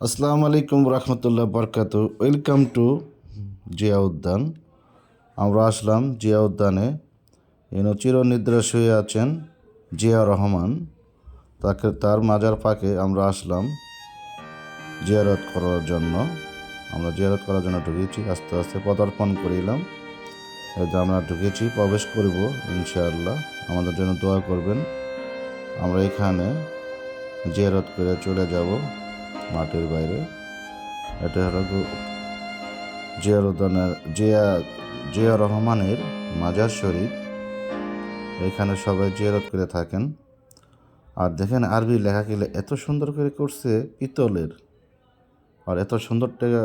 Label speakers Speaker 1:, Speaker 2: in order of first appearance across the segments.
Speaker 1: আসসালামু আলাইকুম রহমতুল্লাহ বরকাত ওয়েলকাম টু জিয়া উদ্যান। আমরা আসলাম জিয়া উদ্যানে। এনে চিরনিদ্রা শুয়ে আছেন জিয়া রহমান। তাকে তার মাজার পাকে আমরা আসলাম জিয়ারত করার জন্য। আমরা জিয়ারত করার জন্য ঢুকেছি, আস্তে আস্তে পদার্পণ করিলাম। আমরা ঢুকেছি, প্রবেশ করব ইনশাআল্লাহ। আমাদের জন্য দোয়া করবেন। আমরা এখানে জিয়ারত করে চলে যাব। মাঠের বাইরে। এটা হলো জিয়ারুদ্দানের জিয়া জিয়া রহমানের মাজার শরীফ। এখানে সবাই জিয়ারত করে থাকেন। আর দেখেন আরবি লেখা গেলে এত সুন্দর করে করছে পিতলের। আর এত সুন্দর টাকা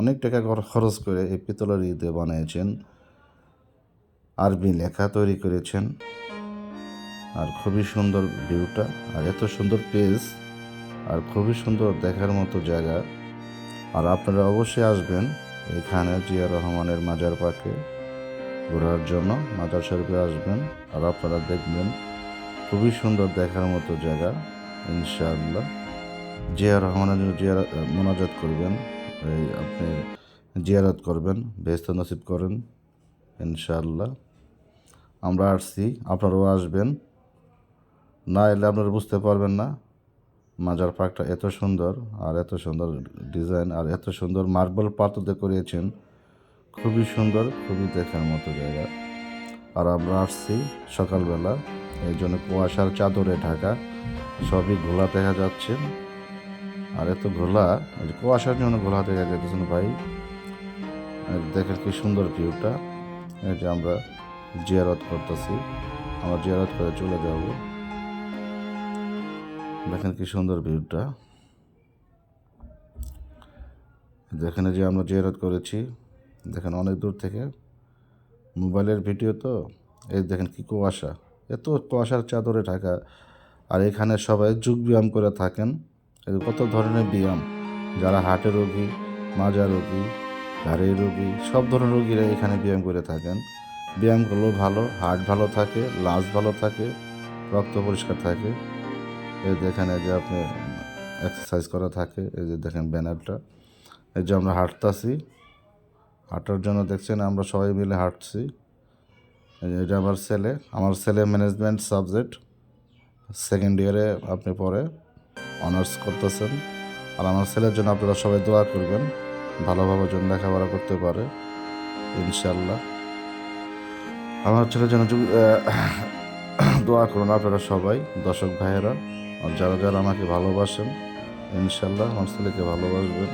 Speaker 1: অনেক টাকা খরচ করে এই পিতলের ঈদে বানিয়েছেন। আরবি লেখা তৈরি করেছেন। আর খুবই সুন্দর ভিউটা। আর এত সুন্দর পেজ। আর খুবই সুন্দর দেখার মতো জায়গা। আর আপনারা অবশ্যই আসবেন এখানে জিয়া রহমানের মাজার পাকে ঘোরার জন্য, মাজার শরীফে আসবেন আর আপনারা দেখবেন খুবই সুন্দর দেখার মতো জায়গা, ইনশাআল্লাহ। জিয়া রহমানের জন্য জিয়ারা, মোনাজাত করবেন, এই আপনি জিয়ারত করবেন বেহস্ত নসিব করেন, ইনশাআল্লাহ। আমরা আসছি, আপনারাও আসবেন। না এলে আপনারা বুঝতে পারবেন না। মাজার পার্কটা এত সুন্দর আর এত সুন্দর ডিজাইন আর এত সুন্দর মার্বেল পাথরে করিয়েছেন। খুবই সুন্দর, খুবই দেখার মতো জায়গা। আর আমরা আসছি সকালবেলা, এই জন্য কুয়াশার চাদরে ঢাকা। সবই ঘোলা দেখা যাচ্ছে। আর এত ঘোলা কুয়াশার জন্য ঘোলা দেখা যাচ্ছে না ভাই। দেখেন কি সুন্দর ভিউটা। এই যে আমরা জিয়ারত করতেছি। আমরা জিয়ারত করে চলে যাব। দেখেন কি সুন্দর ভিউটা। যেখানে যে আমরা জিয়ারত করেছি, দেখেন অনেক দূর থেকে। মোবাইলের ভিডিও তো, এই দেখেন কি কুয়াশা। এত কুয়াশার চাদরে ঢাকা। আর এখানে সবাই যোগ ব্যায়াম করে থাকেন। কত ধরনের ব্যায়াম। যারা হার্টের রোগী, মাজা রোগী, ঘাড়ের রোগী, সব ধরনের রোগীরা এখানে ব্যায়াম করে থাকেন। ব্যায়াম করলেও ভালো, হার্ট ভালো থাকে লাঞ্চ ভালো থাকে, রক্ত পরিষ্কার থাকে। এই দেখেন এই যে আপনি এক্সারসাইজ করা থাকে, এই যে দেখেন ব্যানারটা। এই যে আমরা হাঁটতাছি। হাঁটার জন্য দেখছেন আমরা সবাই মিলে হাঁটছি। যে এটা আমার ছেলে। আমার ছেলে ম্যানেজমেন্ট সাবজেক্ট সেকেন্ড ইয়ারে আপনি পরে অনার্স করতেছেন। আর আমার ছেলের জন্য আপনারা সবাই দোয়া করবেন। ভালোভাবে যেন লেখাপড়া করতে পারে ইনশাল্লাহ আমার ছেলের জন্য যু- দোয়া করুন আপনারা সবাই, দর্শক ভাইয়েরা। আর যারা যারা আমাকে ভালোবাসেন, ইনশাল্লাহ আমার ছেলেকে ভালোবাসবেন।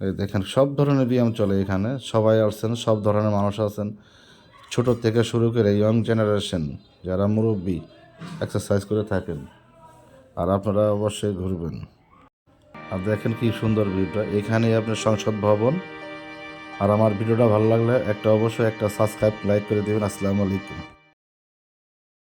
Speaker 1: এই দেখেন, সব ধরনের ব্যায়াম চলে এখানে। সবাই আসছেন, সব ধরনের মানুষ আছেন। ছোট থেকে শুরু করে ইয়ং জেনারেশন যারা মুরব্বী এক্সারসাইজ করে থাকেন। আর আপনারা অবশ্যই ঘুরবেন। আর দেখেন কি সুন্দর ভিউটা। এখানেই আপনার সংসদ ভবন। আর আমার ভিডিওটা ভালো লাগলে একটা অবশ্যই একটা সাবস্ক্রাইব লাইক করে দেবেন। আসসালামু আলাইকুম।